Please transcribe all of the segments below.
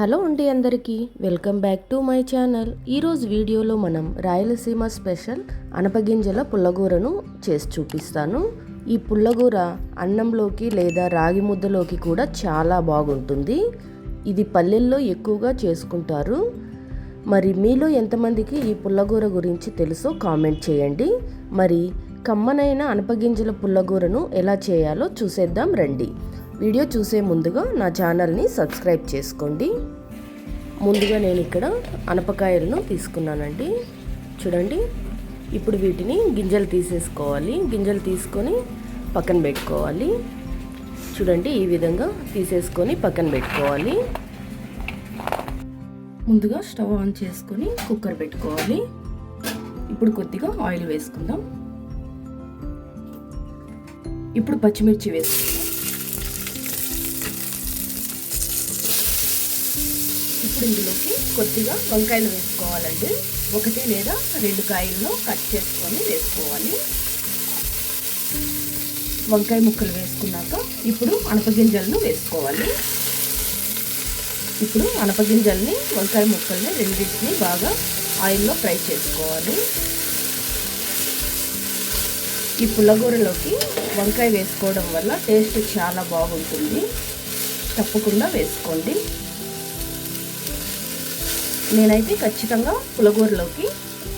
Hello అండి అందరికీ welcome back to my channel. ఈరోజు వీడియోలో మనం రాయలసీమ స్పెషల్ అనపగింజల పుల్లగూరను చేసి చూపిస్తాను. ఈ పుల్లగూర అన్నంలోకి లేదా రాగి ముద్దలోకి కూడా చాలా బాగుంటుంది. ఇది పల్లెల్లో ఎక్కువగా చేసుకుంటారు. మరి మీలో ఎంతమందికి ఈ పుల్లగూర గురించి తెలుసో కామెంట్ చేయండి. మరి కమ్మనైన అనపగింజల పుల్లగూరను ఎలా చేయాలో చూసేద్దాం రండి. వీడియో చూసే ముందుగా నా ఛానల్ని సబ్స్క్రైబ్ చేసుకోండి. ముందుగా నేను ఇక్కడ అనపకాయలను తీసుకున్నానండి. చూడండి ఇప్పుడు వీటిని గింజలు తీసేసుకోవాలి. గింజలు తీసుకొని పక్కన పెట్టుకోవాలి. చూడండి ఈ విధంగా తీసేసుకొని పక్కన పెట్టుకోవాలి. ముందుగా స్టవ్ ఆన్ చేసుకొని కుక్కర్ పెట్టుకోవాలి. ఇప్పుడు కొద్దిగా ఆయిల్ వేసుకుందాం. ఇప్పుడు పచ్చిమిర్చి వేసుకుందాం. ఇప్పుడు ఇందులోకి కొద్దిగా వంకాయలు వేసుకోవాలండి. ఒకటి లేదా రెండు కాయలను కట్ చేసుకొని వేసుకోవాలి. వంకాయ ముక్కలు వేసుకున్నాక ఇప్పుడు అనపగింజలను వేసుకోవాలి. ఇప్పుడు అనపగింజల్ని వంకాయ ముక్కల్ని రెండింటిని బాగా ఆయిల్లో ఫ్రై చేసుకోవాలి. ఈ పుల్లగూరలోకి వంకాయ వేసుకోవడం వల్ల టేస్ట్ చాలా బాగుంటుంది. తప్పకుండా వేసుకోండి. నేనైతే ఖచ్చితంగా పులగూరలోకి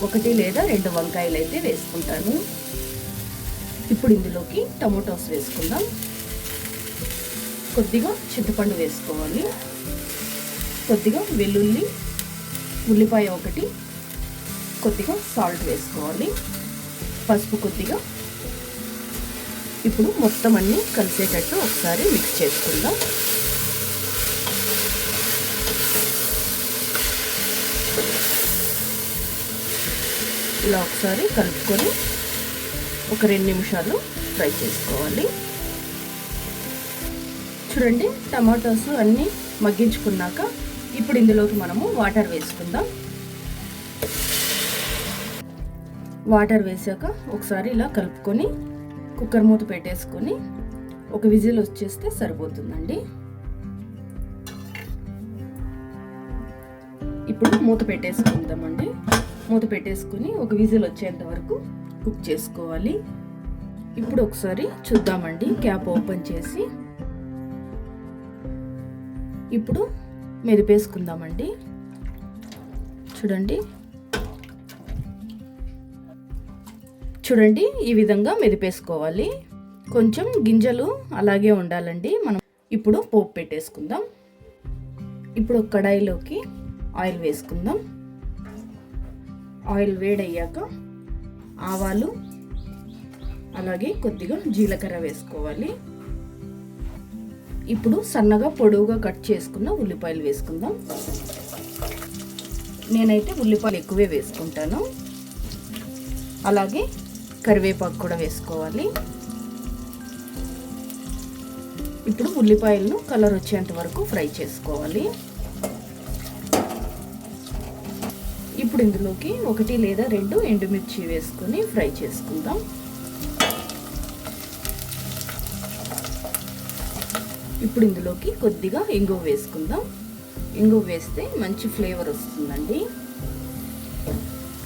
ఒకటి లేదా రెండు వంకాయలు అయితే వేసుకుంటాను. ఇప్పుడు ఇందులోకి టమోటోస్ వేసుకుందాం. కొద్దిగా చింతపండు వేసుకోవాలి. కొద్దిగా వెల్లుల్లి ఉల్లిపాయ ఒకటి కొద్దిగా సాల్ట్ వేసుకోవాలి. పసుపు కొద్దిగా. ఇప్పుడు మొత్తం అన్నీ కలిసేటట్టు ఒకసారి మిక్స్ చేసుకుందాం. ఇలా ఒకసారి కలుపుకొని ఒక రెండు నిమిషాలు ఫ్రై చేసుకోవాలి. చూడండి టమాటోస్ అన్నీ మగ్గించుకున్నాక ఇప్పుడు ఇందులోకి మనము వాటర్ వేసుకుందాం. వాటర్ వేసాక ఒకసారి ఇలా కలుపుకొని కుక్కర్ మూత పెట్టేసుకొని ఒక విజిల్ వచ్చేస్తే సరిపోతుందండి. ఇప్పుడు మూత పెట్టేసుకుందామండి. మూత పెట్టేసుకుని ఒక విజిల్ వచ్చేంత వరకు కుక్ చేసుకోవాలి. ఇప్పుడు ఒకసారి చూద్దామండి. క్యాప్ ఓపెన్ చేసి. ఇప్పుడు మెదిపేసుకుందామండి. చూడండి. చూడండి ఈ విధంగా మెదిపేసుకోవాలి. కొంచెం గింజలు అలాగే ఉండాలండి. మనం ఇప్పుడు పోపు పెట్టేసుకుందాం. ఇప్పుడు ఒక కడాయిలోకి ఆయిల్ వేసుకుందాం. ఆయిల్ వేడయ్యాక ఆవాలు అలాగే కొద్దిగా జీలకర్ర వేసుకోవాలి. ఇప్పుడు సన్నగా పొడవుగా కట్ చేసుకున్న ఉల్లిపాయలు వేసుకుందాం. నేనైతే ఉల్లిపాయలు ఎక్కువే వేసుకుంటాను. అలాగే కరివేపాకు కూడా వేసుకోవాలి. ఇప్పుడు ఉల్లిపాయలను కలర్ వచ్చేంత వరకు ఫ్రై చేసుకోవాలి. ఇప్పుడు ఇందులోకి ఒకటి లేదా రెండు ఎండుమిర్చి వేసుకొని ఫ్రై చేసుకుందాం. ఇప్పుడు ఇందులోకి కొద్దిగా ఇంగువ వేసుకుందాం. ఇంగువ వేస్తే మంచి ఫ్లేవర్ వస్తుందండి.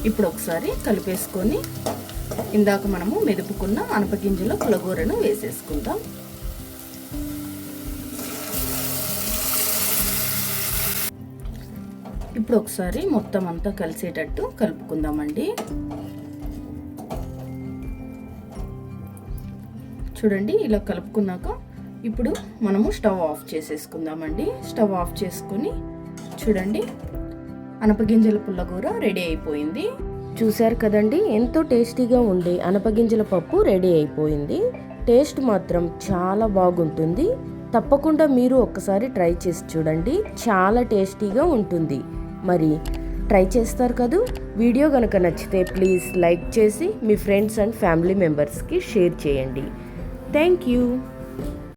ఇప్పుడు ఒకసారి కలిపేసుకొని ఇందాక మనము మెదుపుకున్న అనపగింజల పులగూరను వేసేసుకుందాం. ఇప్పుడు ఒకసారి మొత్తం అంతా కలిసేటట్టు కలుపుకుందామండి. చూడండి ఇలా కలుపుకున్నాక ఇప్పుడు మనము స్టవ్ ఆఫ్ చేసేసుకుందామండి. స్టవ్ ఆఫ్ చేసుకొని చూడండి అనపగింజల పుల్లగూర రెడీ అయిపోయింది. చూశారు కదండి ఎంతో టేస్టీగా ఉండే అనపగింజల పప్పు రెడీ అయిపోయింది. టేస్ట్ మాత్రం చాలా బాగుంటుంది. తప్పకుండా మీరు ఒక్కసారి ట్రై చేసి చూడండి చాలా టేస్టీగా ఉంటుంది. మరి ట్రై చేస్తారు కదూ. వీడియో కనుక నచ్చితే ప్లీజ్ లైక్ చేసి మీ ఫ్రెండ్స్ అండ్ ఫ్యామిలీ మెంబర్స్కి షేర్ చేయండి. Thank you.